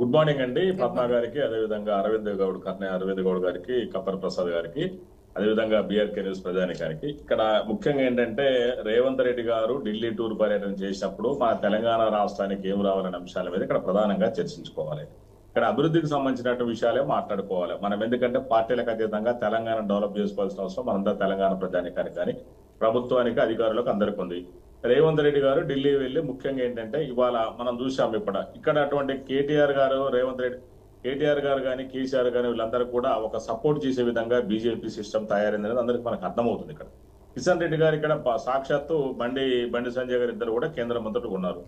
Good morning అండి. పద్మా గారికి అదేవిధంగా అరవింద్ గౌడ్ కర్ణయ్య అరవింద్ గౌడ్ గారికి కప్పర్ ప్రసాద్ గారికి అదేవిధంగా బిఆర్కే న్యూస్ ప్రజానికానికి ఇక్కడ ముఖ్యంగా ఏంటంటే రేవంత్ రెడ్డి గారు ఢిల్లీ టూర్ పర్యటన చేసినప్పుడు మన తెలంగాణ రాష్ట్రానికి ఏం రావాలనే అంశాల మీద ఇక్కడ ప్రధానంగా చర్చించుకోవాలి. ఇక్కడ అభివృద్ధికి సంబంధించిన విషయాలే మాట్లాడుకోవాలి. మనం ఎందుకంటే పార్టీలకు అతీతంగా తెలంగాణ డెవలప్ చేసుకోవాల్సిన అవసరం మనంతా తెలంగాణ ప్రజానికానికి కానీ ప్రభుత్వానికి అధికారులకు అందరికీ ఉంది. రేవంత్ రెడ్డి గారు ఢిల్లీ వెళ్ళి ముఖ్యంగా ఏంటంటే ఇవాళ మనం చూసాం ఇప్పుడు. ఇక్కడ అటువంటి కేటీఆర్ గారు రేవంత్ రెడ్డి కేటీఆర్ గారు కానీ కేసీఆర్ గారు వీళ్ళందరూ కూడా ఒక సపోర్ట్ చేసే విధంగా బీజేపీ సిస్టమ్ తయారైంది అనేది అందరికి మనకు అర్థమవుతుంది ఇక్కడ. కిషన్ రెడ్డి గారు ఇక్కడ సాక్షాత్తు బండి బండి సంజయ్ గారు ఇద్దరు కూడా కేంద్ర మంత్రులు ఉన్నారు.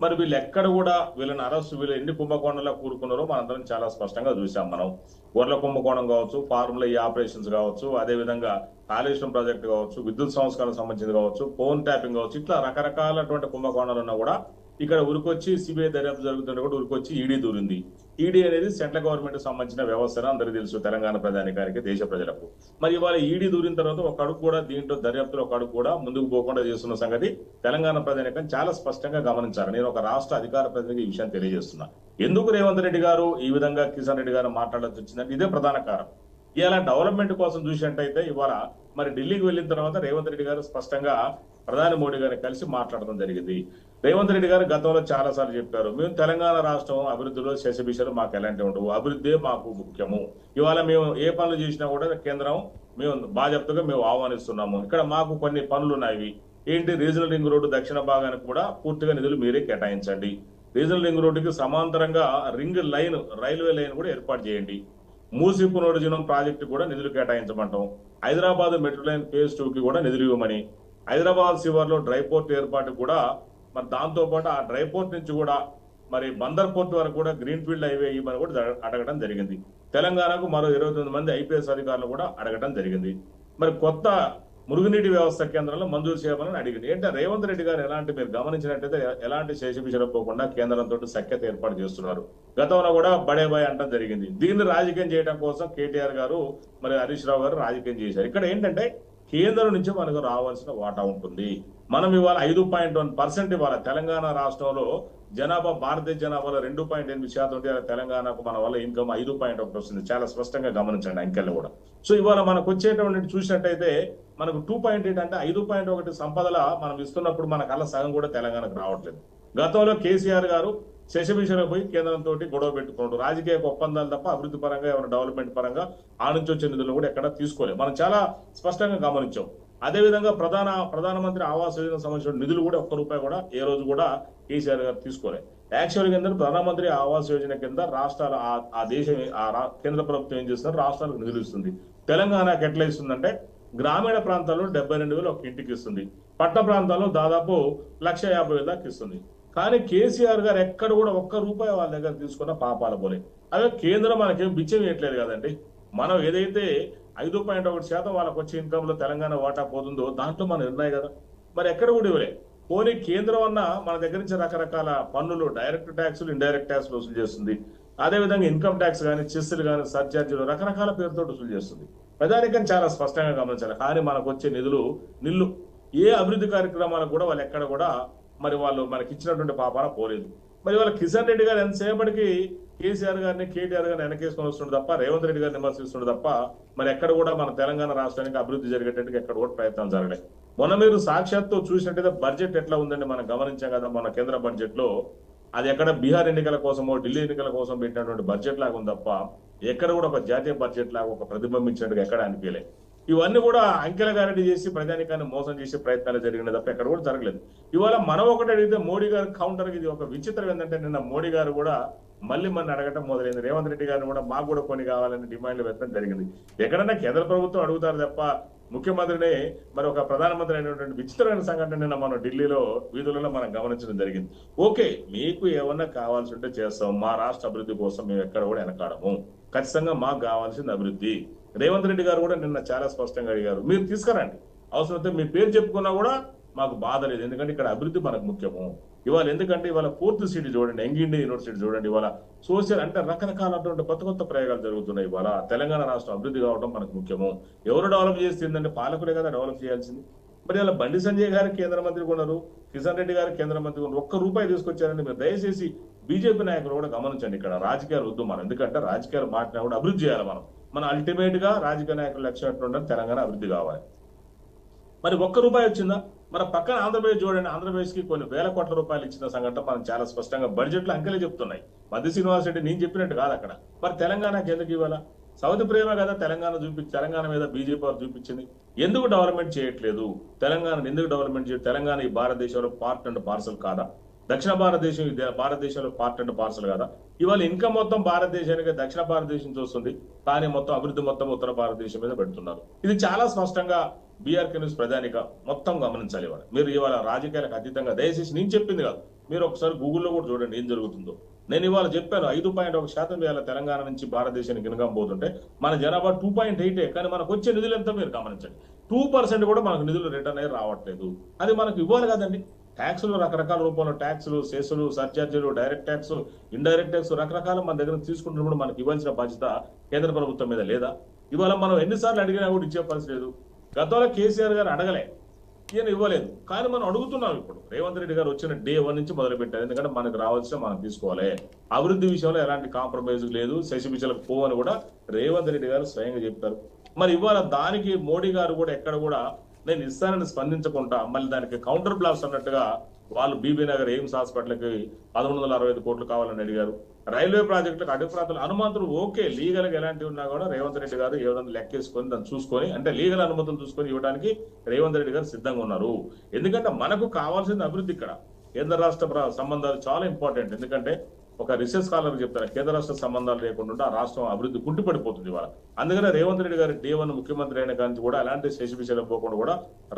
మరి వీళ్ళు ఎక్కడ కూడా వీళ్ళని అరెస్ట్ వీళ్ళు ఎన్ని కుంభకోణంలో కూరుకున్నారో మనందరం చాలా స్పష్టంగా చూసాం మనం. గొర్రెల కుంభకోణం కావచ్చు ఫార్ములా ఈ ఆపరేషన్స్ కావచ్చు అదే విధంగా కాళేశ్వరం ప్రాజెక్ట్ కావచ్చు విద్యుత్ సంస్కరణ సంబంధించింది కావచ్చు ఫోన్ ట్యాపింగ్ కావచ్చు ఇట్లా రకరకాలటువంటి కుంభకోణాలు ఉన్నా కూడా ఇక్కడ ఉరికొచ్చి సిబిఐ దర్యాప్తు జరుగుతుంటే కూడా ఉరికొచ్చి ఈడీ దూరింది. ఈడీ అనేది సెంట్రల్ గవర్నమెంట్ సంబంధించిన వ్యవస్థ అందరికీ తెలుసు తెలంగాణ ప్రజానికానికి దేశ ప్రజలకు. మరి ఇవాళ ఈడీ దూరిన తర్వాత ఒక అడుగు కూడా దీంట్లో దర్యాప్తులో ఒక అడుగు కూడా ముందుకు పోకుండా చేస్తున్న సంగతి తెలంగాణ ప్రజానికం చాలా స్పష్టంగా గమనించారు నేను ఒక రాష్ట్ర అధికార ప్రతినిధికి ఈ విషయాన్ని తెలియజేస్తున్నా. ఎందుకు రేవంత్ రెడ్డి గారు ఈ విధంగా కిషన్ రెడ్డి గారు మాట్లాడాల్సి వచ్చిందంటే ఇదే ప్రధాన కారణం. ఇలా డెవలప్మెంట్ కోసం చూసినట్టయితే ఇవాళ మరి ఢిల్లీకి వెళ్ళిన తర్వాత రేవంత్ రెడ్డి గారు స్పష్టంగా ప్రధాని మోడీ గారిని కలిసి మాట్లాడడం జరిగింది. రేవంత్ రెడ్డి గారు గతంలో చాలా సార్లు చెప్పారు మేము తెలంగాణ రాష్ట్రం అభివృద్ధిలో శశబిషలు మాకు ఎలాంటి ఉండవు. అభివృద్ధి మాకు ముఖ్యము. ఇవాళ మేము ఏ పనులు చేసినా కూడా కేంద్రం మేము బాధ్యతగా మేము ఆహ్వానిస్తున్నాము. ఇక్కడ మాకు కొన్ని పనులు ఉన్నాయి. ఏంటి? రీజనల్ రింగ్ రోడ్డు దక్షిణ భాగానికి కూడా పూర్తిగా నిధులు మీరే కేటాయించండి. రీజనల్ రింగ్ రోడ్డుకి సమాంతరంగా రింగ్ లైన్ రైల్వే లైన్ కూడా ఏర్పాటు చేయండి. మూసి పునరుజ్జీవం ప్రాజెక్టు కూడా నిధులు కేటాయించమంటాం. హైదరాబాద్ మెట్రో లైన్ ఫేజ్ టూకి కూడా నిధులు ఇవ్వమని. హైదరాబాద్ శివార్లో డ్రై పోర్ట్ ఏర్పాటు కూడా మరి దాంతోపాటు ఆ డ్రై పోర్ట్ నుంచి కూడా మరి బందర్ పోర్ట్ వరకు కూడా గ్రీన్ ఫీల్డ్ హైవే ఇవ్వమని కూడా అడగడం జరిగింది. తెలంగాణకు మరో ఇరవై తొమ్మిది మంది ఐపీఎస్ అధికారులు కూడా అడగడం జరిగింది. మరి కొత్త మురుగునీటి వ్యవస్థ కేంద్రంలో మంజూరు చేయమని అడిగింది. ఏంటంటే రేవంత్ రెడ్డి గారు ఎలాంటి మీరు గమనించినట్టయితే ఎలాంటి శేషభిషరం పోకుండా కేంద్రంతో సఖ్యత ఏర్పాటు చేస్తున్నారు. గతంలో కూడా బడే బాయ్ అంటం జరిగింది. దీన్ని రాజకీయం చేయడం కోసం కేటీఆర్ గారు మరి హరీష్ రావు గారు రాజకీయం చేశారు. ఇక్కడ ఏంటంటే కేంద్రం నుంచి మనకు రావాల్సిన వాటా ఉంటుంది. మనం ఇవాళ ఐదు పాయింట్ వన్ పర్సెంట్ ఇవాళ తెలంగాణ రాష్ట్రంలో జనాభా భారతీయ జనాభాలో రెండు పాయింట్ ఎనిమిది శాతం ఉంటే తెలంగాణకు మన వల్ల ఇన్కమ్ ఐదు పాయింట్ ఒకటి వస్తుంది. చాలా స్పష్టంగా గమనించండి అంకెలు కూడా. సో ఇవాళ మనకు వచ్చేటువంటి చూసినట్టయితే మనకు టూ పాయింట్ ఎయిట్ అంటే ఐదు పాయింట్ ఒకటి సంపదల మనం ఇస్తున్నప్పుడు మన కళ్ళ సగం కూడా తెలంగాణకు రావట్లేదు. గతంలో కేసీఆర్ గారు శశభిషణ పోయి కేంద్రంతో గొడవ పెట్టుకున్నాడు. రాజకీయ ఒప్పందాలు తప్ప అభివృద్ధి పరంగా ఏమైనా డెవలప్మెంట్ పరంగా ఆ నుంచి వచ్చే నిధులు కూడా ఎక్కడ తీసుకోలేదు. మనం చాలా స్పష్టంగా గమనించాం. అదే విధంగా ప్రధాన ప్రధానమంత్రి ఆవాస్ యోజన సంబంధించిన నిధులు కూడా ఒక్క రూపాయి కూడా ఏ రోజు కూడా కేసీఆర్ గారు తీసుకోలేదు. యాక్చువల్ కింద ప్రధానమంత్రి ఆవాస్ యోజన కింద రాష్ట్రాల ఆ- దేశం ఆ రా- కేంద్ర ప్రభుత్వం ఏం చేస్తున్నారు రాష్ట్రాలకు నిధులు ఇస్తుంది. తెలంగాణకు ఎట్లా ఇస్తుందంటే గ్రామీణ ప్రాంతాల్లో డెబ్బై రెండు వేలు ఒక ఇంటికి ఇస్తుంది. పట్టణ ప్రాంతాల్లో దాదాపు లక్ష యాభై వేల దాకా ఇస్తుంది. కానీ కేసీఆర్ గారు ఎక్కడ కూడా ఒక్క రూపాయి వాళ్ళ దగ్గర తీసుకున్న పాపాల పోలే. అదే కేంద్రం మనకేం బిచ్చం వేయట్లేదు కదండి. మనం ఏదైతే ఐదు పాయింట్ ఒకటి శాతం వాళ్ళకి వచ్చే ఇన్కంలో తెలంగాణ వాటా పోతుందో దాంట్లో మనం ఉన్నాయి కదా. మరి ఎక్కడ కూడా ఇవ్వలే. పోనీ కేంద్రం అన్న మన దగ్గర నుంచి రకరకాల పన్నులు డైరెక్ట్ ట్యాక్సులు ఇండైరెక్ట్ ట్యాక్స్ వసూలు చేస్తుంది. అదేవిధంగా ఇన్కమ్ ట్యాక్స్ కానీ చెస్సులు కానీ సర్చార్జీలు రకరకాల పేరుతో వసూలు చేస్తుంది. ప్రధానికం చాలా స్పష్టంగా గమనించాలి. కానీ మనకు వచ్చే నిధులు నిల్లు ఏ అభివృద్ధి కార్యక్రమాలకు కూడా వాళ్ళు ఎక్కడ కూడా మరి వాళ్ళు మనకి ఇచ్చినటువంటి పాపాన పోలేదు. మరి వాళ్ళ కిషన్ రెడ్డి గారు ఎంతసేపటికి కేసీఆర్ గారిని కేటీఆర్ గారిని వెనకేసుకొని వస్తుండే తప్ప రేవంత్ రెడ్డి గారిని విమర్శిస్తుండే తప్ప మరి ఎక్కడ కూడా మన తెలంగాణ రాష్ట్రానికి అభివృద్ధి జరిగేటట్టుగా ఎక్కడ కూడా ప్రయత్నం జరగలేదు మొన్న మీరు సాక్షాత్తు చూసినట్టయితే బడ్జెట్ ఎట్లా ఉందండి మనం గమనించాం కదా మన కేంద్ర బడ్జెట్లో అది ఎక్కడ బీహార్ ఎన్నికల కోసమో ఢిల్లీ ఎన్నికల కోసం పెట్టినటువంటి బడ్జెట్ లాగా ఉంది తప్ప ఎక్కడ కూడా ఒక జాతీయ బడ్జెట్ లాగా ఒక ప్రతిబింబించినట్టుగా ఎక్కడ అనిపించలే ఇవన్నీ కూడా అంకెల గారెడ్డి చేసి ప్రజానికాన్ని మోసం చేసే ప్రయత్నాలు జరిగినాయి తప్ప ఎక్కడ కూడా జరగలేదు. ఇవాళ మనం ఒకటి అడిగితే మోడీ గారు కౌంటర్ ఇది ఒక విచిత్రం. ఏంటంటే నిన్న మోడీ గారు కూడా మళ్ళీ మన అడగటం మొదలైంది. రేవంత్ రెడ్డి గారిని కూడా మాకు కూడా కొన్ని కావాలని డిమాండ్లు పెట్టడం జరిగింది. ఎక్కడన్నా కేంద్ర ప్రభుత్వం అడుగుతారు తప్ప ముఖ్యమంత్రిని మరి ఒక ప్రధానమంత్రి అయినటువంటి విచిత్రమైన సంఘటన నిన్న మనం ఢిల్లీలో వీధులలో మనం గమనించడం జరిగింది. ఓకే మీకు ఏమన్నా కావాల్సి ఉంటే చేస్తాం. మా రాష్ట్ర అభివృద్ధి కోసం మేము ఎక్కడ కూడా వెనకాడము. ఖచ్చితంగా మాకు కావాల్సింది అభివృద్ధి. రేవంత్ రెడ్డి గారు కూడా నిన్న చాలా స్పష్టంగా అడిగారు. మీరు తీసుకురండి. అవసరమైతే మీ పేరు చెప్పుకున్నా కూడా మాకు బాధ లేదు. ఎందుకంటే ఇక్కడ అభివృద్ధి మనకు ముఖ్యము. ఇవాళ ఎందుకంటే ఇవాళ ఫోర్త్ సిటీ చూడండి యంగ్ ఇండియా యూనివర్సిటీ చూడండి ఇవాళ సోషల్ అంటే రకరకాలటువంటి కొత్త కొత్త ప్రయోగాలు జరుగుతున్నాయి ఇవాళ. తెలంగాణ రాష్ట్రం అభివృద్ధి కావడం మనకు ముఖ్యము. ఎవరు డెవలప్ చేస్తుందంటే పాలకులే కదా డెవలప్ చేయాల్సింది. మరి ఇలా బండి సంజయ్ గారు కేంద్ర మంత్రి కొన్నారు కిషన్ రెడ్డి గారు కేంద్ర మంత్రి ఉన్నారు. ఒక్క రూపాయి తీసుకొచ్చారండి మీరు దయచేసి బీజేపీ నాయకులు కూడా గమనించండి ఇక్కడ. రాజకీయాలు వద్దు మనం. ఎందుకంటే రాజకీయాలు మాట్లాడినా కూడా అభివృద్ధి చేయాలి మనం. మన అల్టిమేట్గా రాజకీయ నాయకుల లక్ష్యం ఎట్లుంటే తెలంగాణ అభివృద్ధి కావాలి. మరి ఒక్క రూపాయి వచ్చిందా? మన పక్కన ఆంధ్రప్రదేశ్ చూడండి ఆంధ్రప్రదేశ్కి కొన్ని వేల కోట్ల రూపాయలు ఇచ్చిన సంఘటన మనం చాలా స్పష్టంగా బడ్జెట్లో అంకెలే చెప్తున్నాయి. మధ్య శ్రీనివాస్ రెడ్డి నేను చెప్పినట్టు కాదు అక్కడ. మరి తెలంగాణకి ఎందుకు ఇవ్వాలా? సౌత్ ప్రేమ కదా తెలంగాణ చూపి తెలంగాణ మీద బీజేపీ వారు చూపించింది. ఎందుకు డెవలప్మెంట్ చేయట్లేదు? తెలంగాణ ఎందుకు డెవలప్మెంట్ చేయదు తెలంగాణ ఈ భారతదేశంలో పార్ట్ అండ్ పార్సల్ కాదా? దక్షిణ భారతదేశం ఇది భారతదేశంలో పార్ట్ అండ్ పార్సల్ కాదా? ఇవాళ ఇన్కమ్ మొత్తం భారతదేశానికి దక్షిణ భారతదేశం చూస్తుంది. కానీ మొత్తం అభివృద్ధి మొత్తం ఉత్తర భారతదేశం మీద పెడుతున్నారు. ఇది చాలా స్పష్టంగా బీఆర్కే న్యూస్ ప్రధానిక మొత్తం గమనించాలి ఇవాళ. మీరు ఇవాళ రాజకీయాలకు అతీతంగా దయచేసి నేను చెప్పింది కాదు. మీరు ఒకసారి గూగుల్లో కూడా చూడండి ఏం జరుగుతుందో. నేను ఇవాళ చెప్పాను ఐదు పాయింట్ ఒక శాతం ఇవాళ తెలంగాణ నుంచి భారతదేశానికి ఇన్కమ్ పోతుంటే మన జనాభా టూ పాయింట్ ఎయిటే కానీ మనకు వచ్చే నిధులు ఎంత మీరు గమనించండి. టూ పర్సెంట్ కూడా మనకు నిధులు రిటర్న్ అయ్యి రావట్లేదు. అది మనకు ఇవ్వాలి కదండి. ట్యాక్సులు రకరకాల రూపంలో ట్యాక్సులు సెస్సులు సర్చార్జీలు డైరెక్ట్ ట్యాక్స్ ఇండైరెక్ట్ ట్యాక్స్ రకరకాల మన దగ్గర తీసుకుంటున్నప్పుడు మనకి ఇవ్వాల్సిన బాధ్యత కేంద్ర ప్రభుత్వం మీద లేదా? ఇవాళ మనం ఎన్నిసార్లు అడిగినా కూడా ఇచ్చే పరిస్థితి లేదు. గతంలో కేసీఆర్ గారు అడగలే. ఈయన ఇవ్వలేదు. కానీ మనం అడుగుతున్నాం ఇప్పుడు. రేవంత్ రెడ్డి గారు వచ్చిన డే వన్ నుంచి మొదలుపెట్టారు. ఎందుకంటే మనకు రావాల్సిన మనం తీసుకోవాలి. అభివృద్ధి విషయంలో ఎలాంటి కాంప్రమైజ్ లేదు. శశిబిచలకు పోవని కూడా రేవంత్ రెడ్డి గారు స్వయంగా చెప్పారు మరి ఇవాళ దానికి మోడీ గారు కూడా ఎక్కడ కూడా నేను ఇస్తానని స్పందించకుండా మళ్ళీ దానికి కౌంటర్ బ్లాస్ట్ అన్నట్టుగా వాళ్ళు బీబీ నగర్ ఎయిమ్స్ హాస్పిటల్కి పదమూడు వందల అరవై ఐదు కోట్లు కావాలని అడిగారు. రైల్వే ప్రాజెక్టులకు అటు ప్రాంతాలు అనుమతులు ఓకే లీగల్గా ఎలాంటివి ఉన్నా కూడా రేవంత్ రెడ్డి గారు ఏదైనా లెక్కేసుకొని దాన్ని చూసుకొని అంటే లీగల్ అనుమతులు చూసుకొని ఇవ్వడానికి రేవంత్ రెడ్డి గారు సిద్ధంగా ఉన్నారు. ఎందుకంటే మనకు కావాల్సింది అభివృద్ధి ఇక్కడ. కేంద్ర రాష్ట్ర ప్ర- సంబంధాలు చాలా ఇంపార్టెంట్ ఎందుకంటే ఒక రీసెర్చ్ స్కాలర్ చెప్తారు కేంద్ర రాష్ట్ర సంబంధాలు లేకుండా ఆ రాష్ట్రం అభివృద్ధి కుంటిపడిపోతుంది వాళ్ళ అందుకనే రేవంత్ రెడ్డి గారు డే వన్ ముఖ్యమంత్రి అయిన కానీ కూడా అలాంటి శేషవిషయాలు పోకుండా కూడా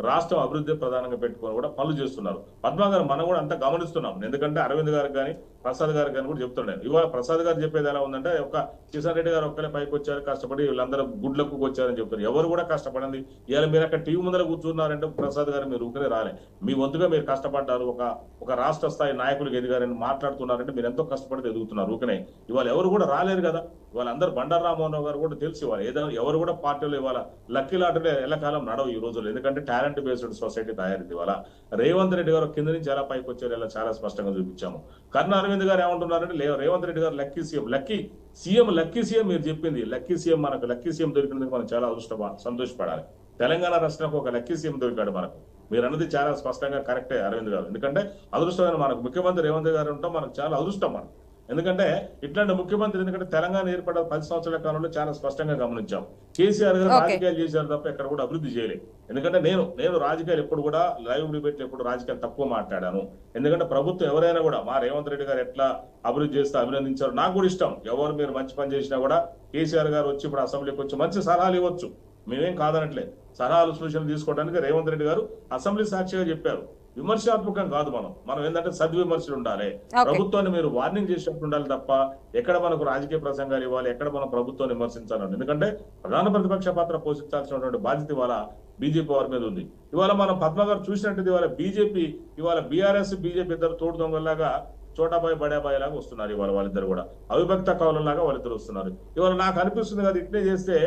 రాష్ట్రం అభివృద్ధి ప్రధానంగా పెట్టుకొని కూడా పనులు చేస్తున్నారు. పద్మా గారు మనం కూడా అంతా గమనిస్తున్నాం. ఎందుకంటే అరవింద్ గారికి కానీ ప్రసాద్ గారు కానీ కూడా చెప్తున్నాను ఇవాళ ప్రసాద్ గారు చెప్పేది ఎలా ఉందంటే ఒక కిషన్ రెడ్డి గారు ఒక్కరే పైకి వచ్చారు కష్టపడి వీళ్ళందరూ గుడ్లకు వచ్చారని చెప్తారు ఎవరు కూడా కష్టపడింది ఇవాళ మీరు అక్కడ టీవీ ముందర కూర్చున్నారంటే ప్రసాద్ గారు మీరు ఊరికే రాలే. మీ వంతుగా మీరు కష్టపడ్డారు ఒక ఒక రాష్ట్ర స్థాయి నాయకులకు ఎదిగారని మాట్లాడుతున్నారంటే మీరు ఎంతో కష్టపడి ఎదుగుతున్నారు ఊకనే ఇవాళ ఎవరు కూడా రాలేరు కదా. వాళ్ళందరూ బండారు రామ్మోహన్ గారు కూడా తెలుసు ఇవాళ. ఏదో ఎవరు కూడా పార్టీలు ఇవాళ లక్కీ లాటరీ ఎల్లకాలం నడవు ఈ రోజుల్లో. ఎందుకంటే టాలెంట్ బేస్డ్ సొసైటీ తయారైంది ఇవాళ. రేవంత్ రెడ్డి గారు కింద నుంచి ఎలా పైకి వచ్చారు ఇలా చాలా స్పష్టంగా చూపించాము. కర్ణ అరవింద్ గారు ఏమంటున్నారంటే Revanth Reddy garu lucky CM lucky CM lucky CM మీరు చెప్పింది. లక్కీ సీఎం మనకు లక్కీ సీఎం దొరికినందుకు మనం చాలా అదృష్ట సంతోషపడాలి. తెలంగాణ రాష్ట్రానికి ఒక లక్కీ సీఎం దొరికాడు మనకు. మీరు అన్నది చాలా స్పష్టంగా కరెక్టే అరవింద్ గారు. ఎందుకంటే అదృష్టమైన మనకు ముఖ్యమంత్రి రేవంత్ గారు ఉంటాం మనకు చాలా అదృష్టం మనకు. ఎందుకంటే ఇట్లాంటి ముఖ్యమంత్రి ఎందుకంటే తెలంగాణ ఏర్పడ్డ పది సంవత్సరాల కాలంలో చాలా స్పష్టంగా గమనించాం. కేసీఆర్ గారు. రాజకీయాలు చేశారు తప్ప ఎక్కడ కూడా అభివృద్ధి చేయలేదు. ఎందుకంటే నేను నేను రాజకీయాలు ఎప్పుడు కూడా లైవ్ డిబేట్ ఎప్పుడు రాజకీయాలు తక్కువ మాట్లాడాను. ఎందుకంటే ప్రభుత్వం ఎవరైనా కూడా మా రేవంత్ రెడ్డి గారు ఎట్లా అభివృద్ధి చేస్తే అభినందించారు నాకు కూడా ఇష్టం. ఎవరు మీరు మంచి పని చేసినా కూడా కేసీఆర్ గారు వచ్చి ఇప్పుడు అసెంబ్లీకి వచ్చి మంచి సలహాలు ఇవ్వచ్చు. మేమేం కాదనట్లే సలహాలు సూచనలు తీసుకోవడానికి రేవంత్ రెడ్డి గారు అసెంబ్లీ సాక్షిగా చెప్పారు. విమర్శాత్మకం కాదు మనం. మనం ఏంటంటే సద్విమర్శలు ఉండాలి. ప్రభుత్వాన్ని మీరు వార్నింగ్ చేసినట్టు ఉండాలి తప్ప ఎక్కడ మనకు రాజకీయ ప్రసంగాలు ఇవ్వాలి ఎక్కడ మనం ప్రభుత్వాన్ని విమర్శించాలని. ఎందుకంటే ప్రధాన ప్రతిపక్ష పాత్ర పోషించాల్సినటువంటి బాధ్యత ఇవాళ బీజేపీ వారి మీద ఉంది. ఇవాళ మనం పద్మ గారు చూసినట్టు ఇవాళ బీజేపీ ఇవాళ బీఆర్ఎస్ బీజేపీ ఇద్దరు తోడు దొంగలాగా చోటాబాయ్ బడాబాయ్ లాగా వస్తున్నారు ఇవాళ వాళ్ళిద్దరు కూడా. అవిభక్త కవులలాగా వాళ్ళిద్దరు వస్తున్నారు. ఇవాళ నాకు అనిపిస్తుంది కదా ఇట్లే చేస్తే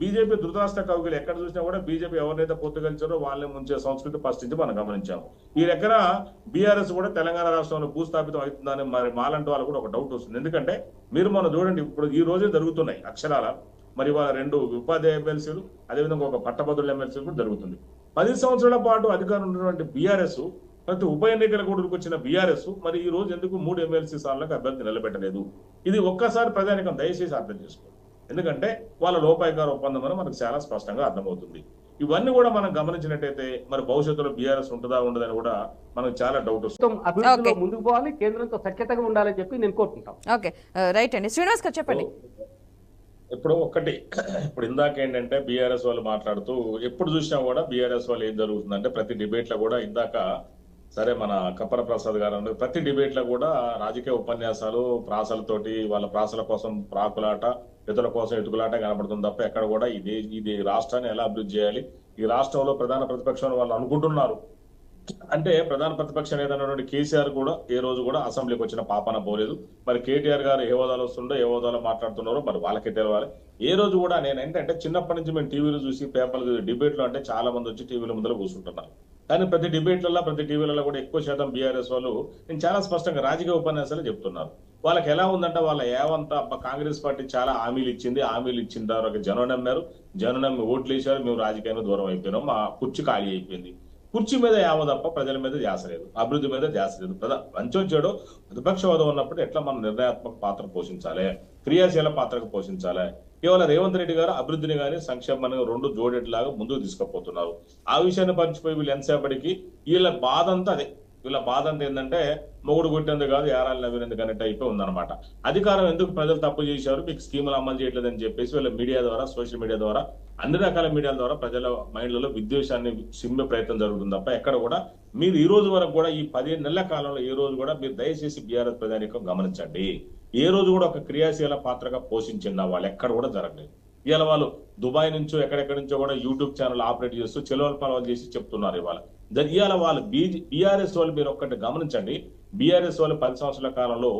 బీజేపీ ధృతరాష్ట్ర కవులు ఎక్కడ చూసినా కూడా బీజేపీ ఎవరినైతే పొత్తుగలిచారో వాళ్ళని ముంచే సంస్కృతి ఫస్ట్ నుంచి మనం గమనించాము. ఈ దగ్గర బీఆర్ఎస్ కూడా తెలంగాణ రాష్ట్రంలో భూస్థాపితం అవుతుందని మరి మాలంటి వాళ్ళు కూడా ఒక డౌట్ వస్తుంది. ఎందుకంటే మీరు మనం చూడండి ఇప్పుడు ఈ రోజే జరుగుతున్నాయి అక్షరాల. మరి వాళ్ళ రెండు ఉపాధ్యాయ ఎమ్మెల్సీలు అదేవిధంగా ఒక పట్టభద్రుల ఎమ్మెల్సీలు కూడా జరుగుతుంది. పది సంవత్సరాల పాటు అధికారం ఉన్నటువంటి బీఆర్ఎస్ ప్రతి ఉప ఎన్నికల కూడా వచ్చిన బీఆర్ఎస్ మరి ఈ రోజు ఎందుకు మూడు ఎమ్మెల్సీ స్థానాలకు అభ్యర్థి నిలబెట్టలేదు? ఇది ఒక్కసారి ప్రజానికం దయచేసి అర్థం చేసుకోండి. ఎందుకంటే వాళ్ళ లోపాయికార ఒప్పందం అని మనకు చాలా స్పష్టంగా అర్థమవుతుంది. ఇవన్నీ కూడా మనం గమనించినట్టయితే మరి భవిష్యత్తులో బీఆర్ఎస్ ఉంటుందా ఉండదని కూడా మనకు చాలా డౌట్ వస్తుంది. అభివృద్ధిలో. ముందుకు పోవాలి కేంద్రంతో సఖ్యతగా ఉండాలని చెప్పి నేను కోరుకుంటాం. ఓకే. రైట్ అండి. శ్రీనివాస్ గారు చెప్పండి. ఇప్పుడు ఒక్కటి. ఇప్పుడు ఇందాక ఏంటంటే బీఆర్ఎస్ వాళ్ళు మాట్లాడుతూ ఎప్పుడు చూసినా కూడా బీఆర్ఎస్ వాళ్ళు ఏం జరుగుతుందంటే ప్రతి డిబేట్లో కూడా ఇందాక సరే మన కప్పర ప్రసాద్ గారు అన్నారు, ప్రతి డిబేట్లో కూడా రాజకీయ ఉపన్యాసాలు ప్రాసలతోటి వాళ్ళ ప్రాసల కోసం ప్రాకులాట ఇతరుల కోసం ఎటుకులాట కనబడుతుంది తప్ప ఎక్కడ కూడా ఇది ఇది రాష్ట్రాన్ని ఎలా అభివృద్ధి చేయాలి? ఈ రాష్ట్రంలో ప్రధాన ప్రతిపక్షం వాళ్ళు అనుకుంటున్నారు. అంటే ప్రధాన ప్రతిపక్ష నేత అయినటువంటి కేసీఆర్ కూడా ఏ రోజు కూడా అసెంబ్లీకి వచ్చిన పాపన పోలేదు. మరి కేటీఆర్ గారు ఏ హోదాలో వస్తుండో ఏ హోదాలో మాట్లాడుతున్నారో మరి వాళ్ళకే తెలవాలి. ఏ రోజు కూడా నేను ఏంటంటే చిన్నప్పటి నుంచి మేము టీవీలు చూసి పేపర్లు చూసి డిబేట్లు అంటే చాలా మంది వచ్చి టీవీల ముందర కూర్చుంటున్నారు. కానీ ప్రతి డిబేట్లలో ప్రతి టీవీలలో కూడా ఎక్కువ శాతం బీఆర్ఎస్ వాళ్ళు నేను చాలా స్పష్టంగా రాజకీయ ఉపన్యాసాలు చెప్తున్నారు. వాళ్ళకి ఎలా ఉందంటే వాళ్ళ ఏవంతా అబ్బా కాంగ్రెస్ పార్టీ చాలా హామీలు ఇచ్చింది హామీలు ఇచ్చిన తర్వాత జనం నమ్మారు. జనం నమ్మి ఓట్లు వేశారు. మేము రాజకీయంగా దూరం అయిపోయినాం. మా కుర్చీ ఖాళీ అయిపోయింది. కుర్చీ మీద యావ తప్ప ప్రజల మీద ధ్యాస లేదు. అభివృద్ధి మీద ధ్యాస లేదు. ప్రధా మంచి చెడో ప్రతిపక్ష హోదా ఉన్నప్పుడు ఎట్లా మనం నిర్ణయాత్మక పాత్ర పోషించాలి? క్రియాశీల పాత్రకు పోషించాలి? కేవలం రేవంత్ రెడ్డి గారు అభివృద్ధిని కానీ సంక్షేమాన్ని రెండు జోడేట్లాగా ముందుకు తీసుకుపోతున్నారు. ఆ విషయాన్ని పంచిపోయి వీళ్ళు ఎంతసేపటికి వీళ్ళ బాధ అంతా అదే. వీళ్ళ బాధ అంతా ఏంటంటే మొగుడు కొట్టేందుకు కాదు ఏరాలు నవ్వినందుకు అన్నట్టు అయిపోయి ఉందన్నమాట. అధికారం ఎందుకు ప్రజలు తప్పు చేశారు మీకు స్కీములు అమలు చేయట్లేదని చెప్పేసి వీళ్ళ మీడియా ద్వారా సోషల్ మీడియా ద్వారా అన్ని రకాల మీడియాల ద్వారా ప్రజల మైండ్లలో విద్వేషాన్ని సిమ్మే ప్రయత్నం జరుగుతుంది తప్ప ఎక్కడ కూడా మీరు ఈ రోజు వరకు కూడా ఈ పదిహేను నెలల కాలంలో ఈ రోజు కూడా మీరు దయచేసి బీఆర్ఎస్ ప్రజానికం గమనించండి. ఏ రోజు కూడా ఒక క్రియాశీల పాత్రగా పోషించిన వాళ్ళు ఎక్కడ కూడా జరగలేదు. ఇవాళ వాళ్ళు దుబాయ్ నుంచో ఎక్కడెక్కడి నుంచో కూడా యూట్యూబ్ ఛానల్ ఆపరేట్ చేస్తూ చెలవల పలవలు చేసి చెప్తున్నారు ఇవాళ. దాని ఇవాళ వాళ్ళు బీజీ బీఆర్ఎస్ వాళ్ళు మీరు ఒక్కటి గమనించండి. బీఆర్ఎస్ వాళ్ళు పది సంవత్సరాల కాలంలో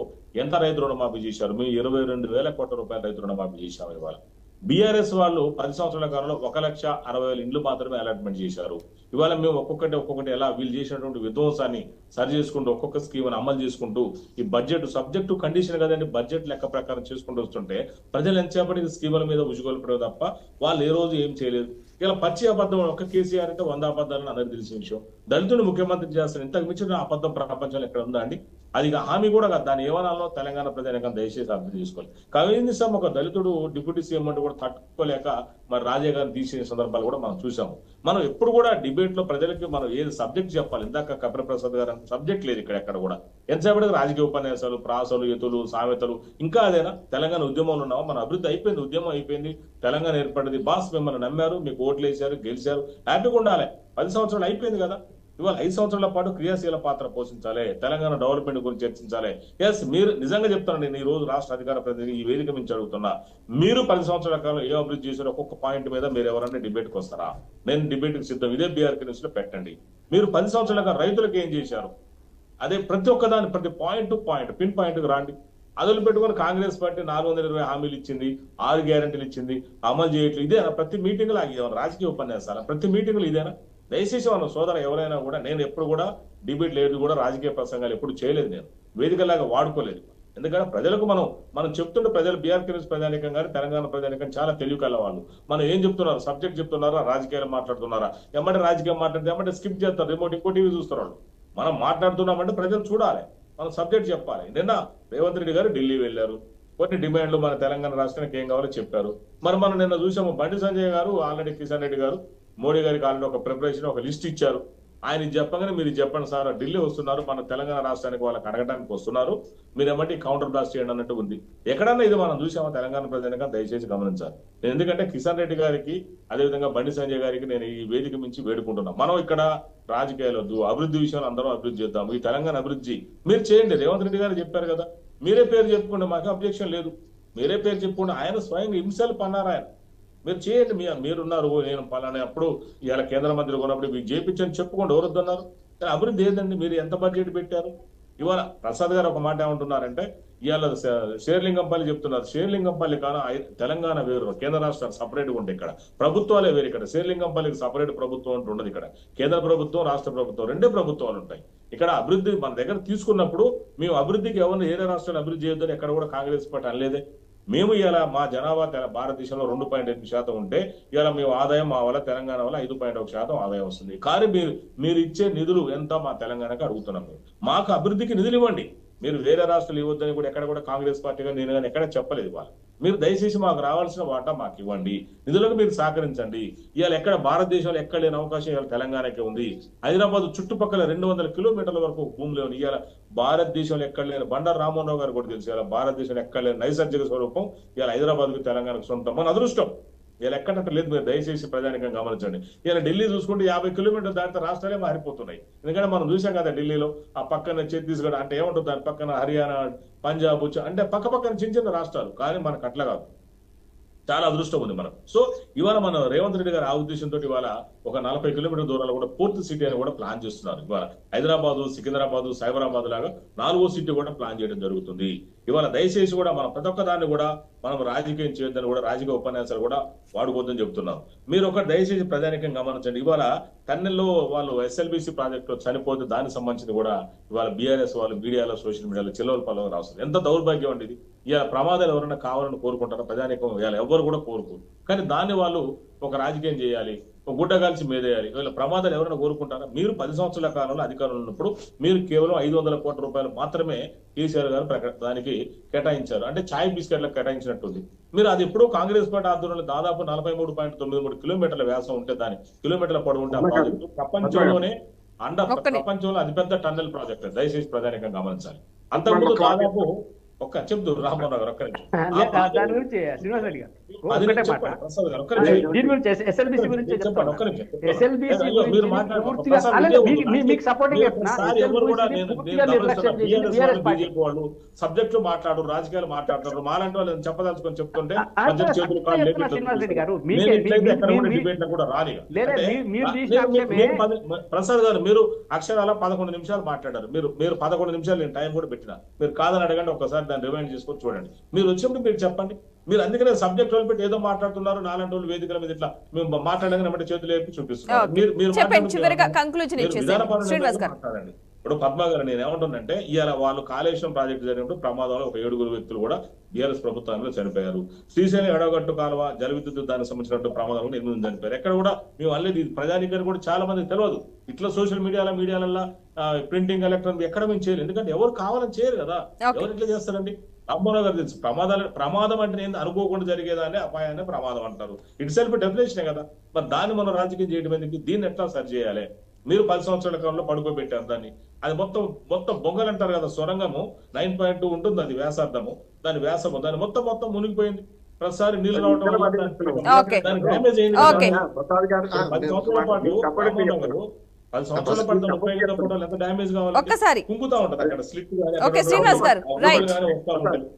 ఎంత రైతు రుణమాఫీ చేశారు? మేము ఇరవై రెండు వేల కోట్ల రూపాయల రైతు రుణమాఫీ చేశాము ఇవాళ. బీఆర్ఎస్ వాళ్ళు పది సంవత్సరాల కాలంలో ఒక లక్ష అరవై వేల ఇండ్లు మాత్రమే అలాట్మెంట్ చేశారు. ఇవాళ మేము ఒక్కొక్కటి ఒక్కొక్కటి ఎలా వీళ్ళు చేసినటువంటి విధ్వంసాన్ని సరి చేసుకుంటూ ఒక్కొక్క స్కీమ్ అమలు చేసుకుంటూ ఈ బడ్జెట్ సబ్జెక్టు కండిషన్ కదండి బడ్జెట్ లెక్క ప్రకారం చేసుకుంటూ వస్తుంటే ప్రజలు ఎంతసేపటి స్కీముల మీద ఉజుగొల్పడం తప్ప వాళ్ళు ఏ రోజు ఏం చేయలేదు. ఇలా పచ్చి అబద్ధం ఒక్క కేసీఆర్ అంటే వంద అబద్ధాలని అందరికి తెలిసిన విషయం. దళితుడు ముఖ్యమంత్రి చేస్తారు ఇంతకు మించిన అబద్ధం ప్రపంచంలో ఎక్కడ ఉందా అండి? అది హామీ కూడా కాదు. దాని ఏమనాలో తెలంగాణ ప్రజానికం దయచేసి అర్థం చేసుకోవాలి. సమ్ ఒక దళితుడు డిప్యూటీ సీఎం అంటే కూడా తట్టుకోలేక మరి రాజే గారిని తీసిన సందర్భాలు కూడా మనం చూసాము మనం ఎప్పుడు కూడా డిబేట్లో ప్రజలకి మనం ఏది సబ్జెక్ట్ చెప్పాలి? ఇందాక కపిల ప్రసాద్ గారు సబ్జెక్ట్ లేదు ఇక్కడ ఎక్కడ కూడా. ఎంతసేపటికి రాజకీయ ఉపన్యాసాలు ప్రాసలు ఎతులు సామెతలు ఇంకా అదేనా? తెలంగాణ ఉద్యమంలో ఉన్నామా? మన అభివృద్ధి అయిపోయింది ఉద్యమం అయిపోయింది. తెలంగాణ ఏర్పడింది. బాస్ మిమ్మల్ని నమ్మారు మీకు ఓట్లు వేశారు గెలిచారు. హ్యాపీగా ఉండాలి. పది సంవత్సరాలు అయిపోయింది కదా. ఇవాళ ఐదు సంవత్సరాల పాటు క్రియాశీల పాత్ర పోషించాలి. తెలంగాణ డెవలప్మెంట్ గురించి చర్చించాలి. ఎస్ మీరు నిజంగా చెప్తానండి ఈ రోజు రాష్ట్ర అధికార ప్రతినిధి ఈ వేదిక నుంచి అడుగుతున్నా. మీరు పది సంవత్సరాల కాలం ఏ అభివృద్ధి చేశారు ఒక్కొక్క పాయింట్ మీద మీరు ఎవరైనా డిబేట్కి వస్తారా? నేను డిబేట్కి సిద్ధం ఇదే బీఆర్కే న్యూస్లో పెట్టండి. మీరు పది సంవత్సరాల కాలం రైతులకు ఏం చేశారు? అదే ప్రతి ఒక్క దాని ప్రతి పాయింట్ టు పాయింట్ పిన్ పాయింట్కి రాండి. అదులు పెట్టుకుని కాంగ్రెస్ పార్టీ నాలుగు వందల ఇరవై హామీలు ఇచ్చింది ఆరు గ్యారెంటీలు ఇచ్చింది అమలు చేయట్లేదు. ఇదేనా? ప్రతి మీటింగ్లో రాజకీయ ఉపన్యాసాల? ప్రతి మీటింగ్లో ఇదేనా? దయచేసి మన సోదర ఎవరైనా కూడా నేను ఎప్పుడు కూడా డిబేట్ లేదు కూడా రాజకీయ ప్రసంగాలు ఎప్పుడు చేయలేదు నేను. వేదికలాగా వాడుకోలేదు. ఎందుకంటే ప్రజలకు మనం మనం చెప్తుంటే ప్రజలు బీఆర్కే ప్రజానికం కానీ తెలంగాణ ప్రజానికం చాలా తెలివి వాళ్ళు మనం ఏం చెప్తున్నారు? సబ్జెక్ట్ చెప్తున్నారా? రాజకీయాలు మాట్లాడుతున్నారా? ఎమ్మటి రాజకీయం మాట్లాడితే ఎమ్మటి స్కిప్ చేస్తారు రిమోట్ ఇంకో టీవీ చూస్తున్నారు వాళ్ళు. మనం మాట్లాడుతున్నామంటే ప్రజలు చూడాలి. మనం సబ్జెక్ట్ చెప్పాలి. నిన్న రేవంత్ రెడ్డి గారు ఢిల్లీ వెళ్ళారు. కొన్ని డిమాండ్లు మన తెలంగాణ రాష్ట్రానికి ఏం కావాలో చెప్పారు. మరి మనం నిన్న చూసాము బండి సంజయ్ గారు ఆల్రెడీ కిషన్ రెడ్డి గారు మోడీ గారికి కాలంలో ఒక ప్రిపరేషన్ ఒక లిస్ట్ ఇచ్చారు. ఆయన చెప్పగానే మీరు చెప్పండి సార్ ఢిల్లీ వస్తున్నారు మన తెలంగాణ రాష్ట్రానికి వాళ్ళకి అడగడానికి వస్తున్నారు మీరు ఏమంటే కౌంటర్ బ్లాస్ట్ చేయండి అన్నట్టు ఉంది. ఎక్కడన్నా ఇది మనం చూసామా తెలంగాణ ప్రజలుగా దయచేసి గమనించాలి. నేను ఎందుకంటే కిషన్ రెడ్డి గారికి అదేవిధంగా బండి సంజయ్ గారికి నేను ఈ వేదిక మించి వేడుకుంటున్నా. మనం ఇక్కడ రాజకీయాలు వద్దు అభివృద్ధి విషయంలో అందరం అభివృద్ధి చేద్దాం ఈ తెలంగాణ అభివృద్ధి. మీరు చేయండి రేవంత్ రెడ్డి గారు చెప్పారు కదా. మీరే పేరు చెప్పుకోండి మాకు అబ్జెక్షన్ లేదు. మీరే పేరు చెప్పుకోండి ఆయన స్వయంగా హింసలు పన్నారు ఆయన. మీరు చేయండి మీ మీరున్నారు ఓ నేను పలానా అప్పుడు ఇవాళ కేంద్ర మంత్రి కొన్నప్పుడు మీకు చేయించని చెప్పుకోండి ఎవరొద్దన్నారు? కానీ అభివృద్ధి ఏదండి? మీరు ఎంత బడ్జెట్ పెట్టారు? ఇవాళ ప్రసాద్ గారు ఒక మాట ఏమంటున్నారంటే ఇవాళ షేర్లింగంపల్లి చెప్తున్నారు. షేర్లింగంపల్లి కాను తెలంగాణ వేరు కేంద్ర రాష్ట్రాలు సపరేట్గా ఉంటాయి ఇక్కడ. ప్రభుత్వాలే వేరు ఇక్కడ. షేర్లింగంపల్లికి సపరేట్ ప్రభుత్వం అంటూ ఉండదు ఇక్కడ. కేంద్ర ప్రభుత్వం రాష్ట్ర ప్రభుత్వం రెండే ప్రభుత్వాలు ఉంటాయి. ఇక్కడ అభివృద్ధి మన దగ్గర తీసుకున్నప్పుడు మేము అభివృద్ధికి ఎవరిని ఏరే రాష్ట్రాలు అభివృద్ధి చేయొద్దని ఎక్కడ కూడా కాంగ్రెస్ పార్టీ అనలేదే. మేము ఇలా మా జనాభా తెల- భారతదేశంలో రెండు పాయింట్ ఎనిమిది శాతం ఉంటే ఇలా మేము ఆదాయం మా వల్ల తెలంగాణ వల్ల ఐదు పాయింట్ ఒక శాతం ఆదాయం వస్తుంది. కానీ మీరు మీరు ఇచ్చే నిధులు ఎంత మా తెలంగాణకు అడుగుతున్నాం మేము. మాకు అభివృద్ధికి నిధులు ఇవ్వండి. మీరు వేరే రాష్ట్రాలు ఇవ్వద్దని కూడా ఎక్కడ కూడా కాంగ్రెస్ పార్టీగా నేను కానీ ఎక్కడ చెప్పలేదు వాళ్ళు మీరు దయచేసి మాకు రావాల్సిన వాటా మాకు ఇవ్వండి. నిధులకు మీరు సహకరించండి. ఇవాళ ఎక్కడ భారతదేశంలో ఎక్కడ లేని అవకాశం ఇవాళ తెలంగాణకి ఉంది. హైదరాబాద్ చుట్టుపక్కల రెండు వందల కిలోమీటర్ల వరకు భూములు ఉన్నాయి ఇవాళ భారతదేశంలో ఎక్కడ లేని బండారు రామ్మోహన్ రావు గారు కూడా తెలుసు. ఇవాళ భారతదేశంలో ఎక్కడ లేని నైసర్గిక స్వరూపం ఇవాళ హైదరాబాద్కు తెలంగాణకు సొంతం. మన అదృష్టం. ఇలా ఎక్కడ లేదు మీరు దయచేసి ప్రజానికం గమనించండి. ఇలా ఢిల్లీ చూసుకుంటే యాభై కిలోమీటర్లు దాటితే రాష్ట్రాలే మారిపోతున్నాయి. ఎందుకంటే మనం చూసాం కదా ఢిల్లీలో ఆ పక్కన ఛత్తీస్గఢ్ అంటే ఏముంటుంది దాని పక్కన హర్యానా పంజాబ్ అంటే పక్క పక్కన చిన్న చిన్న రాష్ట్రాలు. కానీ మనకు అట్లా కాదు. చాలా అదృష్టం ఉంది మనం సో ఇవాళ మన రేవంత్ రెడ్డి గారు ఆ ఉద్దేశంతో ఇవాళ ఒక నలభై కిలోమీటర్ దూరాలు కూడా పూర్తి సిటీ అని కూడా ప్లాన్ చేస్తున్నారు. ఇవాళ హైదరాబాద్ సికింద్రాబాద్ సైబరాబాద్ లాగా నాలుగో సిటీ కూడా ప్లాన్ చేయడం జరుగుతుంది. ఇవాళ దయచేసి కూడా మనం ప్రతి ఒక్క దాన్ని కూడా మనం రాజకీయం చేయొద్దని కూడా రాజకీయ ఉపన్యాసాలు కూడా వాడుకోవద్దని చెప్తున్నాం. మీరు ఒక దయచేసి ప్రజానికం గమనించండి. ఇవాళ కన్నెల్లో వాళ్ళు ఎస్ఎల్బిసి ప్రాజెక్ట్లో చనిపోతే దానికి సంబంధించి కూడా ఇవాళ బీఆర్ఎస్ వాళ్ళు మీడియాలో సోషల్ మీడియాలో చిల్లవల పల్లవ రాస్తారు ఎంత దౌర్భాగ్యం అండి ఇది. ఇవాళ ప్రమాదాలు ఎవరైనా కావాలని కోరుకుంటారా? ప్రజానికం ఇవాళ ఎవరు కూడా కోరుకోరు. కానీ దాన్ని వాళ్ళు ఒక రాజకీయం చేయాలి ఒక గుడ్డ కాల్చి మేదేయాలి. వీళ్ళ ప్రమాదాలు ఎవరైనా కోరుకుంటారా? మీరు పది సంవత్సరాల కాలంలో అధికారంలో ఉన్నప్పుడు మీరు కేవలం ఐదు వందల కోట్ల రూపాయలు మాత్రమే కేసీఆర్ గారు దానికి కేటాయించారు. అంటే ఛాయ్ బిస్కెట్లకు కేటాయించినట్టుంది. మీరు అది ఎప్పుడూ కాంగ్రెస్ పార్టీ ఆధ్వర్యంలో దాదాపు నలభై మూడు పాయింట్ తొమ్మిది మూడు కిలోమీటర్ల వ్యాసం ఉంటే దాని కిలోమీటర్ల పొడవు ఉంటే ఆ ప్రాజెక్టు. ప్రపంచంలోనే అండ ప్రపంచంలో అతిపెద్ద టన్నెల్ ప్రాజెక్ట్. దయచేసి ప్రధానికంగా గమనించాలి. అంతకుముందు దాదాపు ఒక్క చెప్తూ రామ్మోహన్ గారు ఒక్క నిమిషం. దాని గురించి శ్రీనివాస్ రెడ్డి గారు. దీని గురించి ఎస్ఎల్బిసి గురించి. మీకు సపోర్టింగ్ వాళ్ళు, సబ్జెక్టులు మాట్లాడు రాజకీయాలు మాట్లాడతారు మాలాంటి వాళ్ళు చెప్పదలుచుకొని చెప్తుంటే ప్రసాద్ గారు మీరు అక్షరాల పదకొండు నిమిషాలు మాట్లాడారు. మీరు మీరు పదకొండు నిమిషాలు నేను టైం కూడా పెట్టిన. మీరు కాదని అడగండి ఒకసారి దాన్ని రిమైండ్ చేసుకొని చూడండి. మీరు వచ్చినప్పుడు మీరు చెప్పండి. మీరు అందుకనే సబ్జెక్ట్ వాళ్ళు పెట్టి ఏదో మాట్లాడుతున్నారు నాలుగు రోజులు వేదికల మీద ఇట్లా మేము మాట్లాడగానే చేతులు లేపి చూపిస్తున్నారు. మీరు మీరు మాట్లాడండి. ఇప్పుడు పద్మ గారు నేను ఏమంటున్నంటే ఇవాళ వాళ్ళు కాళేశ్వరం ప్రాజెక్టు జరిగినప్పుడు ప్రమాదంలో ఒక ఏడుగురు వ్యక్తులు కూడా బీఆర్ఎస్ ప్రభుత్వంలో చనిపోయారు. శ్రీశైలం ఎడగట్టు కాలువ జల విద్యుత్ దానికి సంబంధించినట్టు ప్రమాదంలో ఎనిమిది మంది చనిపోయారు ఎక్కడ కూడా మేము అల్లేదు ఇది ప్రజానికానికి కూడా చాలా మందికి తెలియదు. ఇట్లా సోషల్ మీడియాలో మీడియాలలో ప్రింటింగ్ ఎలక్ట్రానిక్ ఎక్కడ మేము చేయలేదు. ఎందుకంటే ఎవరు కావాలని చేయరు కదా. ఎవరు ఇట్లా చేస్తారండి? రామ్మోహన్ గారు తెలుసు. ప్రమాదాలు ప్రమాదం అంటే ఏంది? అనుకోకుండా జరిగేదాన్ని అపాయాన్ని ప్రమాదం అంటారు. ఇట్ సెల్ఫ్ డెఫినేషనే కదా. మరి దాన్ని మనం రాజకీయం చేయడం ఎందుకు? దీన్ని ఎట్లా సరి చేయాలి? మీరు పది సంవత్సరాల కాలంలో పడుకోబెట్టారు దాన్ని. అది మొత్తం మొత్తం బొంగలు అంటారు కదా సొరంగము. నైన్ పాయింట్ టూ ఉంటుంది అది వ్యాసార్థము. దాని వ్యాసము దాని మొత్తం మొత్తం మునిగిపోయింది. ప్రతిసారి నీళ్ళు రావడం దాని- డ్యామేజ్ అయింది పది సంవత్సరాల పాటు పది సంవత్సరాల పాటు ఎంత డ్యామేజ్ కావాలి? ఒక్కసారి. కుంకుతా ఉంటది అక్కడ వస్తా ఉంటాయి.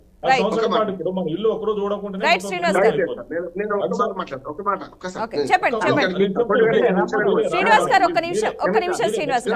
శ్రీనివాస్ గారు. ఒక్క నిమిషం ఒక్క నిమిషం శ్రీనివాస్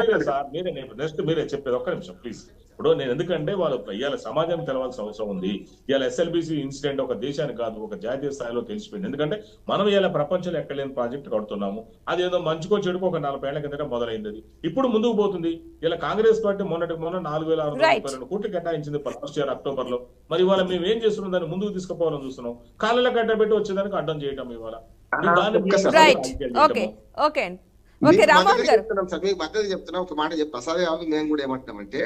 నెక్స్ట్ మీరే చెప్పేది ఒక్క నిమిషం ప్లీజ్ ఇప్పుడు నేను ఎందుకంటే వాళ్ళు ఇవాళ సమాజం తెలవాల్సిన అవసరం ఉంది. ఇవాళ ఎస్ఎల్బిసి ఇన్సిడెంట్ ఒక దేశానికి కాదు ఒక జాతీయ స్థాయిలో తెలిసిపోయింది ఎందుకంటే మనం ఇవాళ ప్రపంచంలో ఎక్కడ లేని ప్రాజెక్ట్ కడుతున్నాము. అది ఏదో మంచుకో చెడుకో ఒక నలభై ఏళ్ళ కిందట మొదలైంది అది. ఇప్పుడు ముందుకు పోతుంది. ఇలా కాంగ్రెస్ పార్టీ మొన్నటి మొన్న నాలుగు వేల ఆరు వందల Right. ముప్పై రెండు కోట్లు కేటాయించింది లాస్ట్ ఇయర్ అక్టోబర్లో. మరి ఇవాళ మేము ఏం చేస్తున్నాం? దాన్ని ముందుకు తీసుకుపోవాలని చూస్తున్నాం. కాళ్ళలో కట్టబెట్టి వచ్చేదానికి అడ్డం చేయటం ఇవాళ. ఓకే. ఓకే గారు. మద్దతు చెప్తున్నా ఒక మాట చెప్పి ప్రసాద్ గారు మేము కూడా ఏమంటున్నామంటే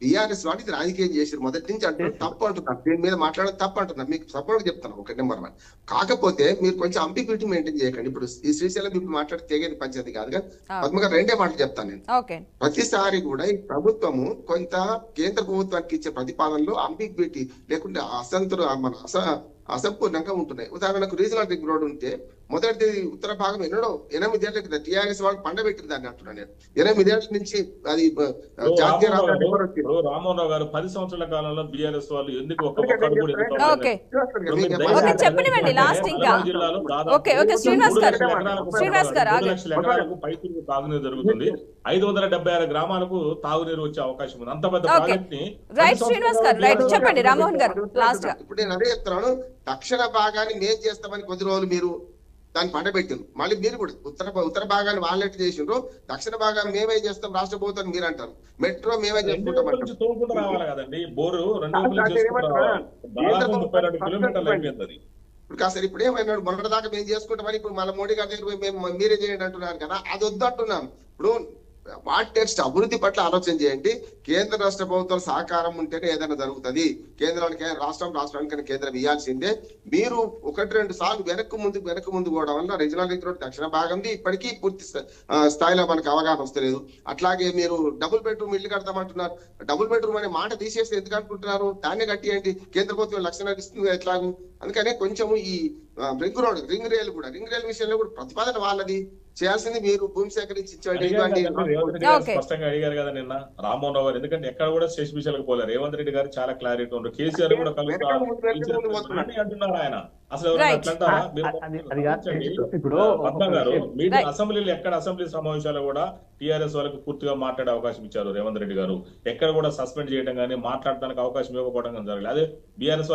బీఆర్ఎస్ వాళ్ళు ఇది రాజకీయం చేసారు మొదటి నుంచి అంటున్నారు తప్పు అంటున్నారు దీని మీద మాట్లాడడం తప్పు అంటున్నారు మీకు సపోర్ట్ చెప్తాను ఒక నెంబర్ వన్. కాకపోతే మీరు కొంచెం అంబిగ్యూటీ మెయింటైన్ చేయకండి. ఇప్పుడు ఈ శ్రీశైలం ఇప్పుడు మాట్లాడి తెగేది పంచేది కాదు కానీ ఆ. పద్మ గారు రెండే మాటలు చెప్తాను నేను. ప్రతిసారి కూడా ఈ ప్రభుత్వము కొంత కేంద్ర ప్రభుత్వానికి ఇచ్చే ప్రతిపాదనలు అంబిగ్విటీ లేకుంటే అసంతృ మన అస అసంపూర్ణంగా ఉంటున్నాయి. ఉదాహరణకు రీజనల్ రింగ్ రోడ్ ఉంటే మొదటిది ఉత్తర భాగం ఎన్నడో ఎనిమిదేళ్ళ క్రితం టీఆర్ఎస్ వాళ్ళు పండబెట్టిన దాన్ని అంటున్నాను నేను. ఎనిమిదేళ్ళ నుంచి అది జాతీయ రామ్మోహన్ రహదారి రావు కూడా గారు- పది సంవత్సరాల కాలంలో బీఆర్ఎస్ వాళ్ళు ఎందుకు తాగునీరు జరుగుతుంది. ఐదు వందల డెబ్బై ఆరు గ్రామాలకు తాగునీరు వచ్చే అవకాశం ఉంది. అంత పెద్ద. ప్రాజెక్ట్ని రైట్ శ్రీనివాస్ గారు రైట్ చెప్పండి రామ్మోహన్ గారు లాస్ట్గా. ఇప్పుడు నేను అదే చెప్తున్నాను దక్షిణ భాగాన్ని మేం చేస్తామని కొద్ది రోజులు మీరు దాన్ని పండబెట్టిండ్రు మళ్ళీ మీరు కూడా ఉత్తర ఉత్తర భాగాన్ని వాళ్ళెట్ చేసిండ్రు. దక్షిణ భాగాన్ని మేమే చేస్తాం రాష్ట్ర ప్రభుత్వం మీరు అంటారు మెట్రో మేమే చేసుకుంటాం ఇప్పుడు కాస్త ఇప్పుడు ఏమైనాడు? మొన్నటి దాకా మేము చేసుకుంటామని ఇప్పుడు మళ్ళీ మోడీ గారి దగ్గర మేము మీరే చేయండి అంటున్నారు కదా. అది వద్దు అంటున్నాం ఇప్పుడు వాట్ నెక్స్ట్ అభివృద్ధి పట్ల ఆలోచన చేయండి. కేంద్ర రాష్ట్ర ప్రభుత్వం సహకారం ఉంటేనే ఏదైనా జరుగుతుంది. కేంద్రానికి రాష్ట్రం రాష్ట్రానికి కేంద్రం ఇవ్వాల్సిందే మీరు ఒకటి రెండు సార్లు వెనక్కు ముందుకు వెనక్కు ముందు పోవడం వల్ల రీజనల్ లింక్ రోడ్ దక్షిణ భాగంది. ఇప్పటికీ పూర్తి స్థాయిలో మనకు అవగాహన వస్తలేదు. అట్లాగే మీరు డబుల్ బెడ్రూమ్ ఇల్లు కడతామంటున్నారు. డబుల్ బెడ్రూమ్ అనే మాట తీసేస్తే ఎందుకు అనుకుంటున్నారు? దాన్నే కట్టియండి. కేంద్ర ప్రభుత్వం లక్షణాలు ఇస్తుంది ఎట్లాగూ. అందుకనే కొంచెం ఈ రింగ్ రోడ్ రింగ్ రైలు కూడా రింగ్ రైలు విషయంలో కూడా ప్రతిపాదన వాళ్ళది. చేయాల్సింది మీరు భూమి సేకరించి. స్పష్టంగా అడిగారు కదా నిన్న. రామ్మోహన్ రావు గారు. ఎందుకంటే ఎక్కడ కూడా స్టేషన్ విషయాలకు పోలేదు రేవంత్ రెడ్డి గారు చాలా క్లారిటీ ఉన్నారు కేసీఆర్ కూడా కలుగుతా వెనక ముందు, వెనక ముందు కేసీఆర్ పోతున్నారు. అని అంటున్నారు ఆయన. అసలు గారు. మీరు. అసెంబ్లీలో ఎక్కడ అసెంబ్లీ సమావేశాలు కూడా టీఆర్ఎస్ వాళ్ళకి పూర్తిగా మాట్లాడే అవకాశం ఇచ్చారు రేవంత్ రెడ్డి గారు. ఎక్కడ కూడా సస్పెండ్ చేయడం కానీ మాట్లాడడానికి అవకాశం ఇవ్వకపోవడం కానీ జరగలేదు. అదే బీఆర్ఎస్